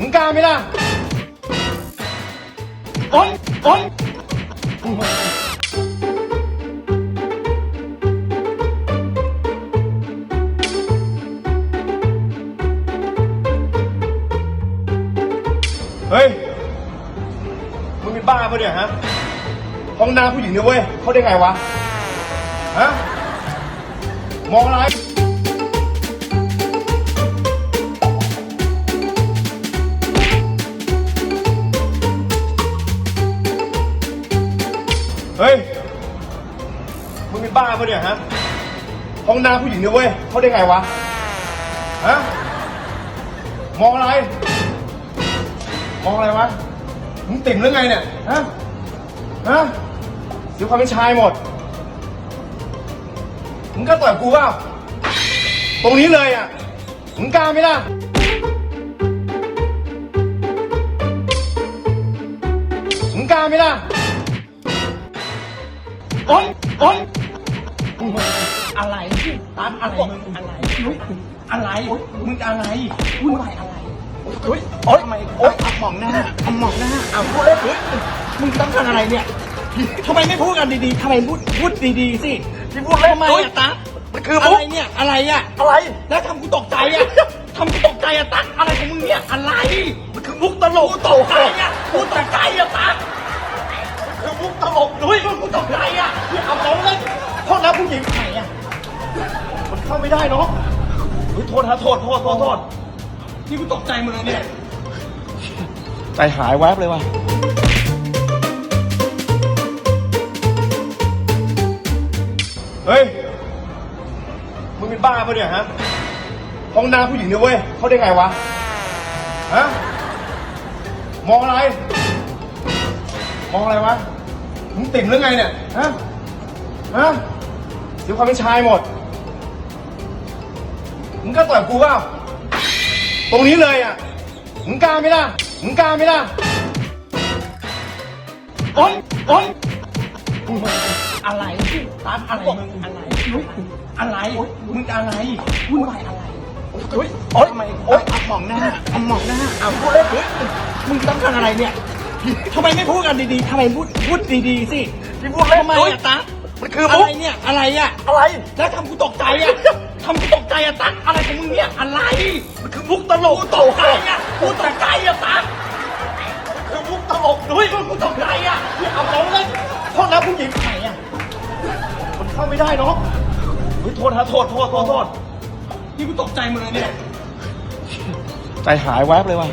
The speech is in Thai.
มึงกล้าไหมล่ะโอ๊ยโอ๊ยเฮ้ย มึงเป็นบ้าปะเนี่ยฮะ ห้องน้ำผู้หญิงเนี่ยเว้ย เขาได้ไงวะ ฮะ มองอะไร เฮ้ย มึงเป็นบ้าปะเนี่ยฮะ ห้องน้ำผู้หญิงเนี่ยเว้ย เขาได้ไงวะ ฮะ มองอะไร มองอะไรวะ มึงติ่มหรือไงเนี่ย ฮะ ฮะเสียความเป็นชายหมด มึงกล้าต่อยกูเปล่าตรงนี้เลยอะ มึงกล้าไหมล่ะมึงกล้าไหมล่ะ โอ๊ยโอ๊ยอะไรตัดอะไรมึงอะไรอะไรมึงอะไรวุ่นวายอะไรเฮ้ยโอ๊ยทำไมโอ๊ยเอาหมองหน้าเอาหมองหน้าเอาพูดเลยเฮ้ยมึงต้องการอะไรเนี่ยทำไมไม่พูดกันดีๆทำไมพูดพูดดีๆสิที่พูดเล่นทำไมอะตั๊กมันคืออะมุกไรเนี่ยอะไรอะอะไร แล้วทำกูตกใจอะทำกูตกใจอะตั๊กอะไรของมึงเนี่ยอะไรมันคือมุกตลกกูตกใจอะกูตกใจ ไหนอะมันเข้าไม่ได้เนาะเฮ้ยโทษฮะโทษโทษโทษโทษนี่กูตกใจหมดเลยเนี่ย ใจหายแวบเลยว่ะ เฮ้ย มึงเป็นบ้าปะเนี่ยฮะ ห้องน้ำผู้หญิงเนี่ยเว้ย เขาได้ไงวะ ฮะ มองอะไร มองอะไรวะ มึงติ่มหรือไงเนี่ย ฮะ ฮะ เสียความเป็นชายหมด มึงกล้าต่อยกูเปล่าตรงนี้เลยอะ มึงกล้าไหมล่ะ มึงกล้าไหมล่ะโอ๊ยโอ๊ยอะไรตัดอะไรมึงอะไรอะไรมึงอะไรวุ่นวายอะไรเฮ้ยโอ๊ยทำไมโอ๊ยเอาหมองหน้าเอาหมองหน้าเอาพูดเลยเฮ้ยมึงต้องการอะไรเนี่ยทำไมไม่พูดกันดีๆทำไมพูดพูดดีๆสิที่พูดเล่นทำไมอะตั๊ก มันคืออะมุกไรเนี่ย อะไรอะอะไร แล้วทำกูตกใจอะทำกูตกใจอะตั๊กอะไรของมึงเนี่ย อะไร มันคือมุกตลกกูตกใจอะกูตกใจอะตั๊กคือมุกตลกเฮ้ยกูตกใจอะเอาของเลยห้องน้ำผู้หญิงไหนอะมันเข้าไม่ได้เนาะเฮ้ยโทษฮะโทษโทษโทษโทษนี่กูตกใจหมดเลยเนี่ย ใจหายแวบเลยว่ะ